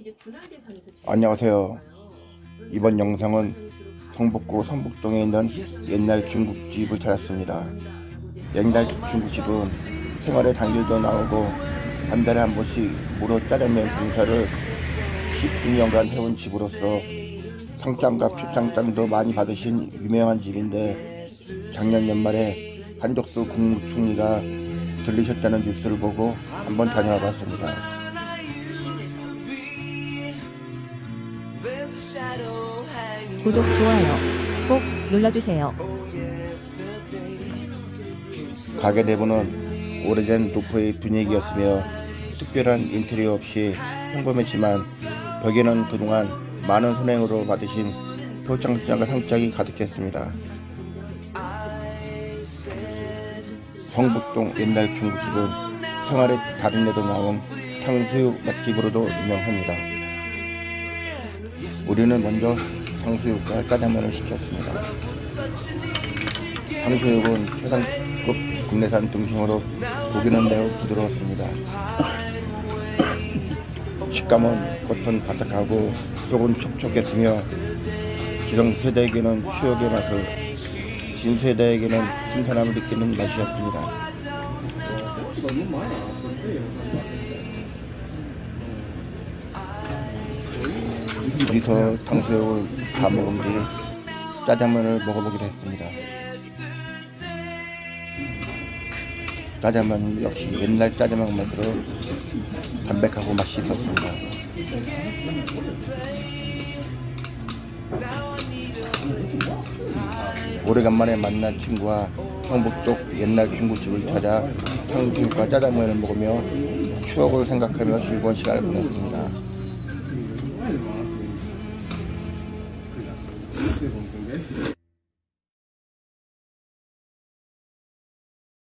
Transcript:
이제 안녕하세요. 이번 영상은 성북구 성북동에 있는 옛날 중국집을 찾았습니다. 옛날 중국집은 생활의 단길도 나오고 한 달에 한 번씩 무료 짜장면 공사를 10년간 해온 집으로서 상장과 표창장도 많이 받으신 유명한 집인데 작년 연말에 한덕수 국무총리가 들리셨다는 뉴스를 보고 한번 다녀와 봤습니다. 구독, 좋아요 꼭 눌러주세요. 가게 내부는 오래된 노포의 분위기였으며 특별한 인테리어 없이 평범했지만 벽에는 그동안 많은 선행으로 받으신 표창장과 상장이 가득했습니다. 성북동 옛날 중국집은 생활의 다른 데도 나온 탕수육 맛집으로도 유명합니다. 우리는 먼저 탕수육과 짜장면을 시켰습니다. 탕수육은 최상급 국내산 등심으로 고기는 매우 부드러웠습니다. 식감은 겉은 바삭하고 속은 촉촉했으며 기성세대에게는 추억의 맛을 신세대에게는 신선함을 느끼는 맛이었습니다. 둘이서 탕수육을 다 먹은 뒤 짜장면을 먹어보기로 했습니다. 짜장면 역시 옛날 짜장면 맛으로 담백하고 맛이 있었습니다. 오래간만에 만난 친구와 성북 쪽 옛날 중국집을 찾아 탕수육과 짜장면을 먹으며 추억을 생각하며 즐거운 시간을 보냈습니다. 쓰고 온 건데